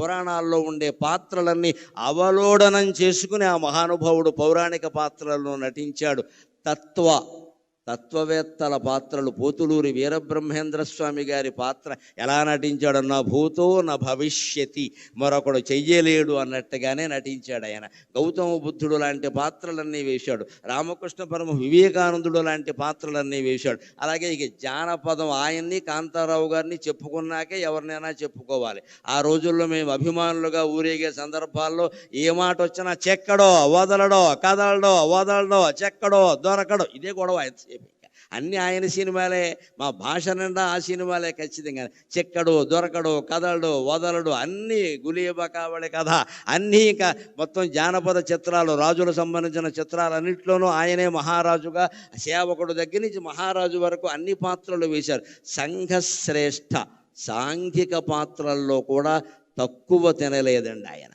పురాణాల్లో ఉండే పాత్రలన్నీ అవలోడనం చేసుకుని ఆ మహానుభావుడు పౌరాణిక పాత్రలను నటించాడు. తత్వ తత్వవేత్తల పాత్రలు పోతులూరి వీరబ్రహ్మేంద్ర స్వామి గారి పాత్ర ఎలా నటించాడు నా భూతో నా భవిష్యతి మరొకడు చెయ్యలేడు అన్నట్టుగానే నటించాడు ఆయన. గౌతమ బుద్ధుడు లాంటి పాత్రలన్నీ వేశాడు. రామకృష్ణ పరమ వివేకానందుడు లాంటి పాత్రలన్నీ వేశాడు. అలాగే ఇక జానపదం ఆయన్ని కాంతారావు గారిని చెప్పుకున్నాకే ఎవరినైనా చెప్పుకోవాలి. ఆ రోజుల్లో మేము అభిమానులుగా ఊరేగే సందర్భాల్లో ఏ మాట వచ్చినా చెక్కడో వదలడో కదలడో వదలడో చెక్కడో దొరకడో ఇదే గొడవ. అన్ని ఆయన సినిమాలే మా భాష నిండా ఆ సినిమాలే ఖచ్చితంగా. చెక్కడు దొరకడు కదలడు వదలడు అన్నీ గులీబ కావడి కథ. అన్నీ ఇంకా మొత్తం జానపద చిత్రాలు రాజులకు సంబంధించిన చిత్రాలన్నింటిలోనూ ఆయనే మహారాజుగా సేవకుడు దగ్గర నుంచి మహారాజు వరకు అన్ని పాత్రలు వేశారు. సంఘశ్రేష్ఠ సాంఘిక పాత్రల్లో కూడా తక్కువ తినలేదండి ఆయన.